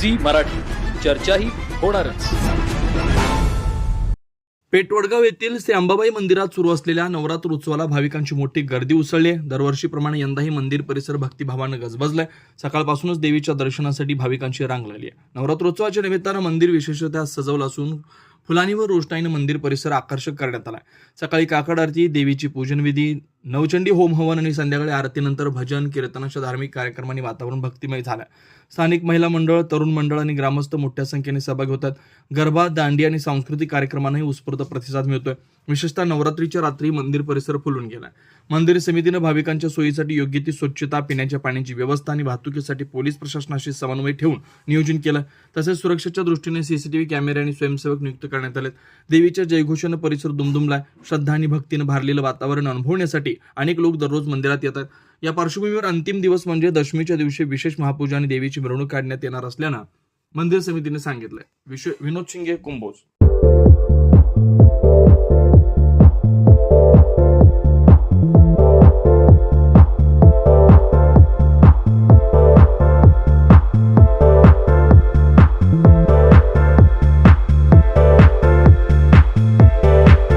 Zee Marathi. चर्चाही होणारच. पेटवडगाव येथील श्री अंबाबाई मंदिरात सुरू असलेल्या नवरात्र उत्सवाला भाविकांची मोठी गर्दी उसळली आहे. दरवर्षीप्रमाणे यंदाही मंदिर परिसर भक्तिभावानं गजबजलाय. सकाळपासूनच देवीच्या दर्शनासाठी भाविकांची रांग लागली आहे. नवरात्रोत्सवाच्या निमित्तानं मंदिर विशेषतः सजवलं असून फुलांनी व रोषणाईनं मंदिर परिसर आकर्षक करण्यात आलाय सकाळी काकड आरती देवीची पूजनविधी नवचंडी होम हवन आणि संध्याकाळी आरतीनंतर भजन कीर्तनाच्या धार्मिक कार्यक्रमांनी वातावरण भक्तिमय झालं. स्थानिक महिला मंडळ तरुण मंडळ आणि ग्रामस्थ मोठ्या संख्येने सहभागी होतात. गरबा दांडी आणि सांस्कृतिक कार्यक्रमांनाही उत्स्फूर्त प्रतिसाद मिळतोय. विशेषतः नवरात्रीच्या रात्री मंदिर परिसर फुलून गेला. मंदिर समितीनं भाविकांच्या सोयीसाठी योग्य ती स्वच्छता पिण्याच्या पाण्याची व्यवस्था आणि वाहतुकीसाठी पोलीस प्रशासनाशी समन्वय ठेवून नियोजन केलं. तसेच सुरक्षेच्या दृष्टीने सीसीटीव्ही कॅमेरे आणि स्वयंसेवक नियुक्त करण्यात आले देवीच्या जयघोषानं परिसर दुमदुमला श्रद्धा आणि भक्तीनं भारलेलं वातावरण अनुभवण्यासाठी अनेक लोक दररोज मंदिरात येतात. या पार्श्वभूमीवर अंतिम दिवस म्हणजे दशमीच्या दिवशी विशेष महापूजा आणि देवीची मिरवणूक काढण्यात येणार असल्यानं मंदिर समितीने सांगितलंय. विश्व- विनोद शिंगे कुंभोज.